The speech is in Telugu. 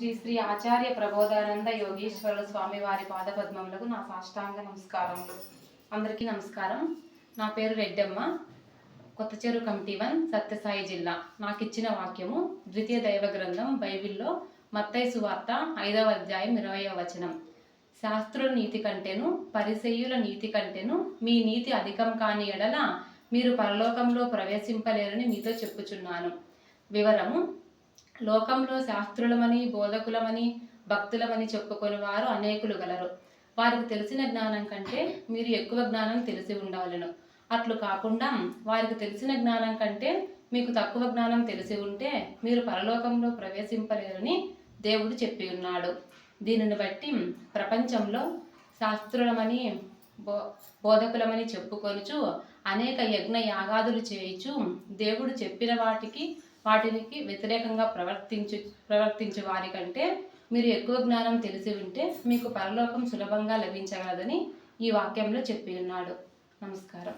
శ్రీ శ్రీ ఆచార్య ప్రబోధానంద యోగేశ్వర స్వామి వారి పాదపద్మములకు నా సాష్టాంగ నమస్కారములు. అందరికీ నమస్కారం. నా పేరు రెడ్డమ్మ. కొత్త చెరు కమిటీ వన్ సత్యసాయి జిల్లా. నాకు ఇచ్చిన వాక్యము ద్వితీయ దైవ గ్రంథం బైబిల్లో మత్తయి సువార్త ఐదవ అధ్యాయం ఇరవయవ వచనం. శాస్త్రుల నీతి కంటేను పరిసెయ్యుల నీతి కంటేను మీ నీతి అధికం కాని ఎడల మీరు పరలోకంలో ప్రవేశింపలేరని మీతో చెప్పుచున్నాను. వివరము లోకంలో శాస్త్రులమని బోధకులమని భక్తులమని చెప్పుకొని వారు అనేకులు గలరు. వారికి తెలిసిన జ్ఞానం కంటే మీరు ఎక్కువ జ్ఞానం తెలిసి ఉండాలను. అట్లు కాకుండా వారికి తెలిసిన జ్ఞానం కంటే మీకు తక్కువ జ్ఞానం తెలిసి ఉంటే మీరు పరలోకంలో ప్రవేశింపలేరని దేవుడు చెప్పి ఉన్నాడు. దీనిని బట్టి ప్రపంచంలో శాస్త్రులమని బో బోధకులమని చెప్పుకొనుచు అనేక యజ్ఞ యాగాదులు చేయుచు దేవుడు చెప్పిన వాటికి వాటికి వ్యతిరేకంగా ప్రవర్తించు ప్రవర్తించే వారికంటే మీరు ఎక్కువ జ్ఞానం తెలిసి ఉంటే మీకు పరలోకం సులభంగా లభించగలదని ఈ వాక్యంలో చెప్పి ఉన్నాడు. నమస్కారం.